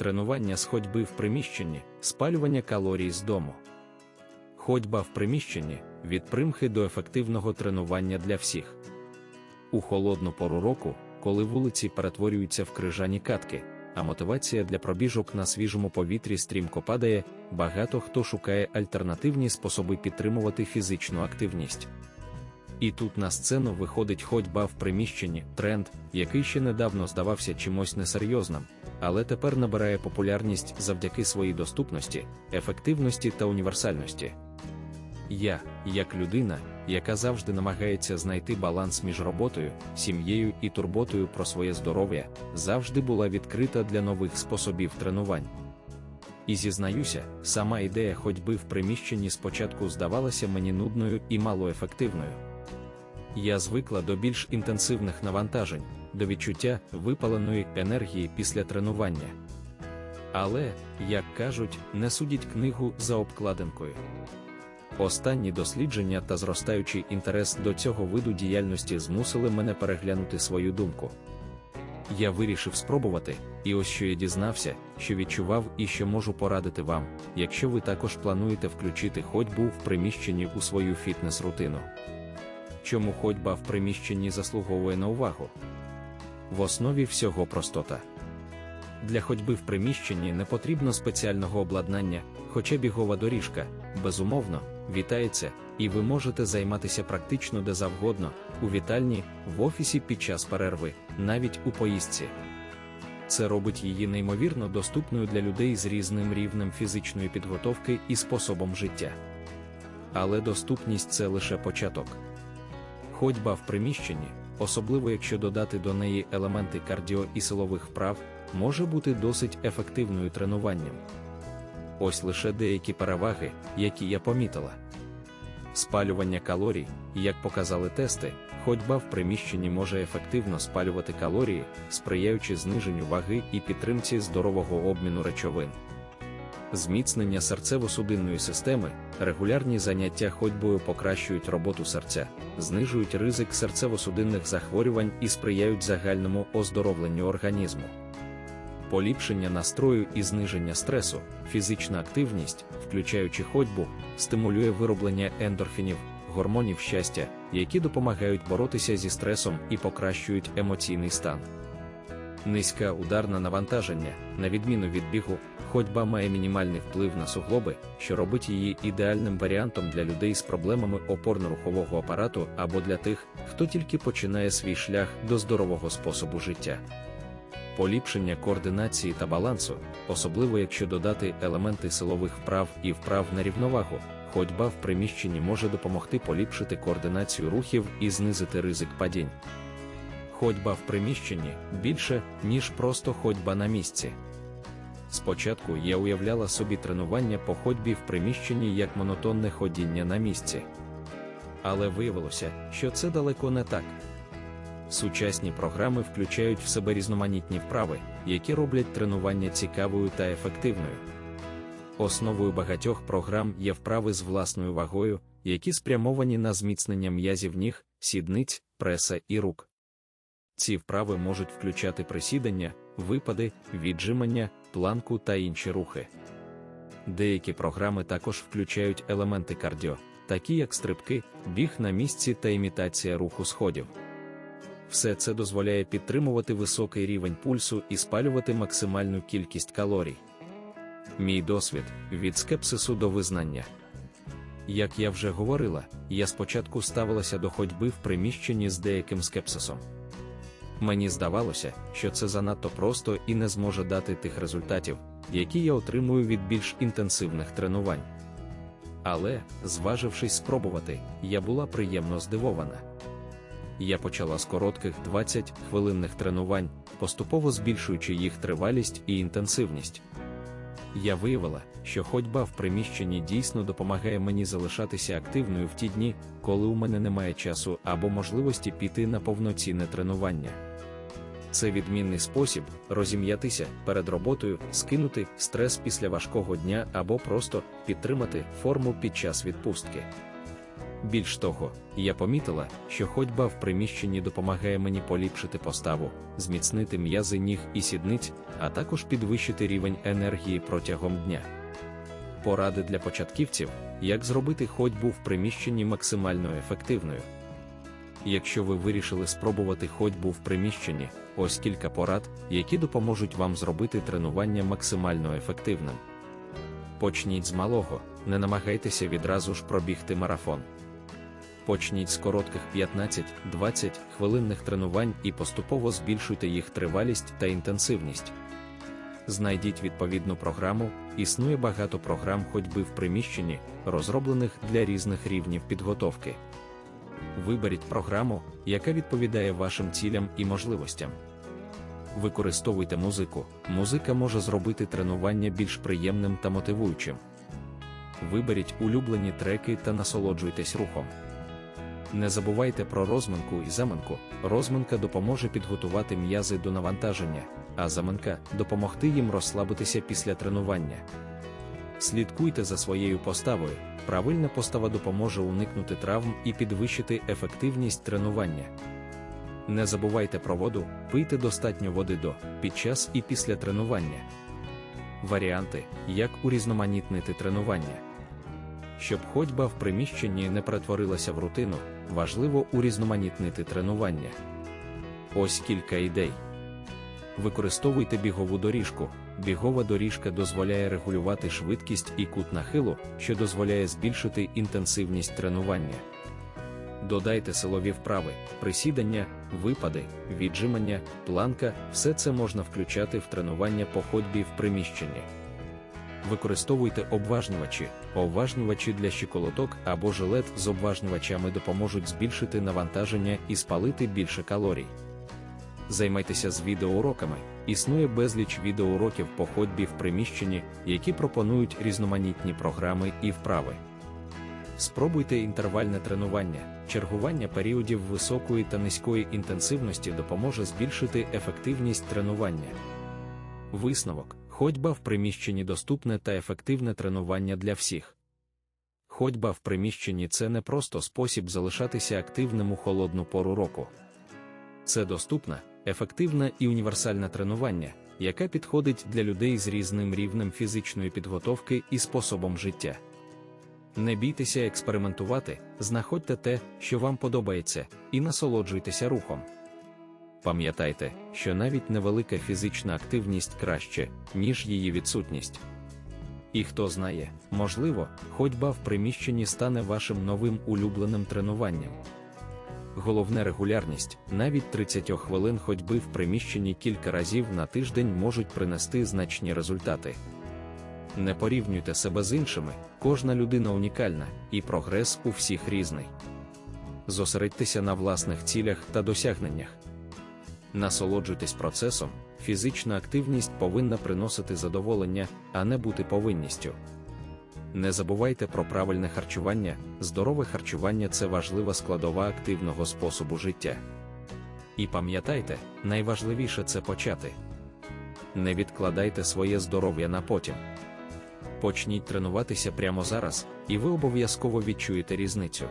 тренування з ходьби в приміщенні, спалювання калорій з дому. Ходьба в приміщенні від примхи до ефективного тренування для всіх. У холодну пору року, коли вулиці перетворюються в крижані катки, а мотивація для пробіжок на свіжому повітрі стрімко падає, багато хто шукає альтернативні способи підтримувати фізичну активність. І тут на сцену виходить ходьба в приміщенні, тренд, який ще недавно здавався чимось несерйозним, але тепер набирає популярність завдяки своїй доступності, ефективності та універсальності. Я, як людина, яка завжди намагається знайти баланс між роботою, сім'єю і турботою про своє здоров'я, завжди була відкрита для нових способів тренувань. І зізнаюся, сама ідея ходьби в приміщенні спочатку здавалася мені нудною і малоефективною. Я звикла до більш інтенсивних навантажень, до відчуття випаленої енергії після тренування. Але, як кажуть, не судіть книгу за обкладинкою. Останні дослідження та зростаючий інтерес до цього виду діяльності змусили мене переглянути свою думку. Я вирішив спробувати, і ось що я дізнався, що відчував і що можу порадити вам, якщо ви також плануєте включити ходьбу в приміщенні у свою фітнес-рутину. Чому ходьба в приміщенні заслуговує на увагу? В основі всього простота. Для ходьби в приміщенні не потрібно спеціального обладнання, хоча бігова доріжка, безумовно, вітається, і ви можете займатися практично де завгодно, у вітальні, в офісі під час перерви, навіть у поїздці. Це робить її неймовірно доступною для людей з різним рівнем фізичної підготовки і способом життя. Але доступність це лише початок. Ходьба в приміщенні, особливо якщо додати до неї елементи кардіо і силових вправ, може бути досить ефективною тренуванням. Ось лише деякі переваги, які я помітила. Спалювання калорій, як показали тести, ходьба в приміщенні може ефективно спалювати калорії, сприяючи зниженню ваги і підтримці здорового обміну речовин. Зміцнення серцево-судинної системи, регулярні заняття ходьбою покращують роботу серця, знижують ризик серцево-судинних захворювань і сприяють загальному оздоровленню організму. Поліпшення настрою і зниження стресу, фізична активність, включаючи ходьбу, стимулює вироблення ендорфінів, гормонів щастя, які допомагають боротися зі стресом і покращують емоційний стан. Низьке ударне навантаження, на відміну від бігу, ходьба має мінімальний вплив на суглоби, що робить її ідеальним варіантом для людей з проблемами опорно-рухового апарату або для тих, хто тільки починає свій шлях до здорового способу життя. Поліпшення координації та балансу, особливо якщо додати елементи силових вправ і вправ на рівновагу, ходьба в приміщенні може допомогти поліпшити координацію рухів і знизити ризик падінь. Ходьба в приміщенні більше, ніж просто ходьба на місці. Спочатку я уявляла собі тренування по ходьбі в приміщенні як монотонне ходіння на місці. Але виявилося, що це далеко не так. Сучасні програми включають в себе різноманітні вправи, які роблять тренування цікавою та ефективною. Основою багатьох програм є вправи з власною вагою, які спрямовані на зміцнення м'язів ніг, сідниць, преса і рук. Ці вправи можуть включати присідання, випади, віджимання, планку та інші рухи. Деякі програми також включають елементи кардіо, такі як стрибки, біг на місці та імітація руху сходів. Все це дозволяє підтримувати високий рівень пульсу і спалювати максимальну кількість калорій. Мій досвід від скепсису до визнання. Як я вже говорила, я спочатку ставилася до ходьби в приміщенні з деяким скепсисом. Мені здавалося, що це занадто просто і не зможе дати тих результатів, які я отримую від більш інтенсивних тренувань. Але, зважившись спробувати, я була приємно здивована. Я почала з коротких 20 хвилинних тренувань, поступово збільшуючи їх тривалість і інтенсивність. Я виявила, що ходьба в приміщенні дійсно допомагає мені залишатися активною в ті дні, коли у мене немає часу або можливості піти на повноцінне тренування. Це відмінний спосіб розім'ятися перед роботою, скинути стрес після важкого дня або просто підтримати форму під час відпустки. Більш того, я помітила, що ходьба в приміщенні допомагає мені поліпшити поставу, зміцнити м'язи ніг і сідниць, а також підвищити рівень енергії протягом дня. Поради для початківців, як зробити ходьбу в приміщенні максимально ефективною. Якщо ви вирішили спробувати ходьбу в приміщенні, ось кілька порад, які допоможуть вам зробити тренування максимально ефективним. Почніть з малого, не намагайтеся відразу ж пробігти марафон. Почніть з коротких 15-20 хвилинних тренувань і поступово збільшуйте їх тривалість та інтенсивність. Знайдіть відповідну програму, існує багато програм ходьби в приміщенні, розроблених для різних рівнів підготовки. Виберіть програму, яка відповідає вашим цілям і можливостям. Використовуйте музику. Музика може зробити тренування більш приємним та мотивуючим. Виберіть улюблені треки та насолоджуйтесь рухом. Не забувайте про розминку і заминку. Розминка допоможе підготувати м'язи до навантаження, а заминка допомогти їм розслабитися після тренування. Слідкуйте за своєю поставою. Правильна постава допоможе уникнути травм і підвищити ефективність тренування. Не забувайте про воду, пийте достатньо води до, під час і після тренування. Варіанти, як урізноманітнити тренування. Щоб ходьба в приміщенні не перетворилася в рутину, важливо урізноманітнити тренування. Ось кілька ідей. Використовуйте бігову доріжку. Бігова доріжка дозволяє регулювати швидкість і кут нахилу, що дозволяє збільшити інтенсивність тренування. Додайте силові вправи, присідання, випади, віджимання, планка все це можна включати в тренування по ходьбі в приміщенні. Використовуйте обважнювачі. Обважнювачі для щиколоток або жилет з обважнювачами допоможуть збільшити навантаження і спалити більше калорій. Займайтеся з відеоуроками. Існує безліч відеоуроків по ходьбі в приміщенні, які пропонують різноманітні програми і вправи. Спробуйте інтервальне тренування. Чергування періодів високої та низької інтенсивності допоможе збільшити ефективність тренування. Висновок: ходьба в приміщенні доступне та ефективне тренування для всіх. Ходьба в приміщенні це не просто спосіб залишатися активним у холодну пору року. Це доступне, ефективне і універсальне тренування, яке підходить для людей з різним рівнем фізичної підготовки і способом життя. Не бійтеся експериментувати, знаходьте те, що вам подобається, і насолоджуйтеся рухом. Пам'ятайте, що навіть невелика фізична активність краще, ніж її відсутність. І хто знає, можливо, ходьба в приміщенні стане вашим новим улюбленим тренуванням. Головне регулярність, навіть 30 хвилин ходьби в приміщенні кілька разів на тиждень можуть принести значні результати. Не порівнюйте себе з іншими, кожна людина унікальна, і прогрес у всіх різний. Зосередьтеся на власних цілях та досягненнях. Насолоджуйтесь процесом, фізична активність повинна приносити задоволення, а не бути повинністю. Не забувайте про правильне харчування, здорове харчування це важлива складова активного способу життя. І пам'ятайте, найважливіше це почати. Не відкладайте своє здоров'я на потім. Почніть тренуватися прямо зараз, і ви обов'язково відчуєте різницю.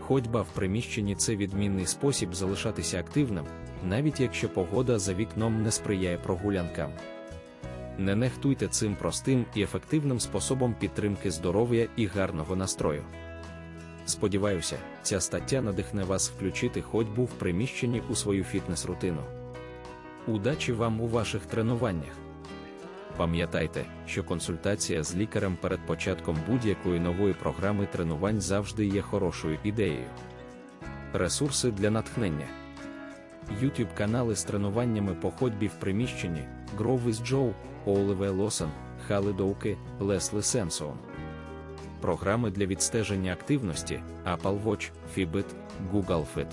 Ходьба в приміщенні це відмінний спосіб залишатися активним, навіть якщо погода за вікном не сприяє прогулянкам. Не нехтуйте цим простим і ефективним способом підтримки здоров'я і гарного настрою. Сподіваюся, ця стаття надихне вас включити ходьбу в приміщенні у свою фітнес-рутину. Удачі вам у ваших тренуваннях! Пам'ятайте, що консультація з лікарем перед початком будь-якої нової програми тренувань завжди є хорошою ідеєю. Ресурси для натхнення. YouTube канали з тренуваннями по ходьбі в приміщенні Grow with Joe, Оливе Лосан, Хали Доуки, Лесли Сенсон. Програми для відстеження активності Apple Watch, Fitbit, Google Fit.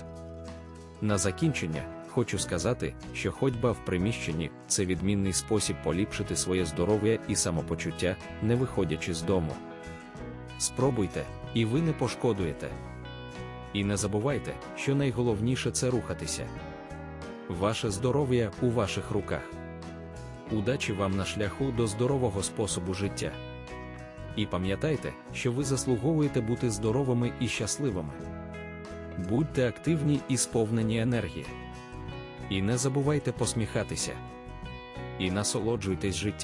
На закінчення хочу сказати, що ходьба в приміщенні це відмінний спосіб поліпшити своє здоров'я і самопочуття, не виходячи з дому. Спробуйте, і ви не пошкодуєте. І не забувайте, що найголовніше це рухатися. Ваше здоров'я у ваших руках. Удачі вам на шляху до здорового способу життя. І пам'ятайте, що ви заслуговуєте бути здоровими і щасливими. Будьте активні і сповнені енергії. І не забувайте посміхатися. І насолоджуйтесь життям.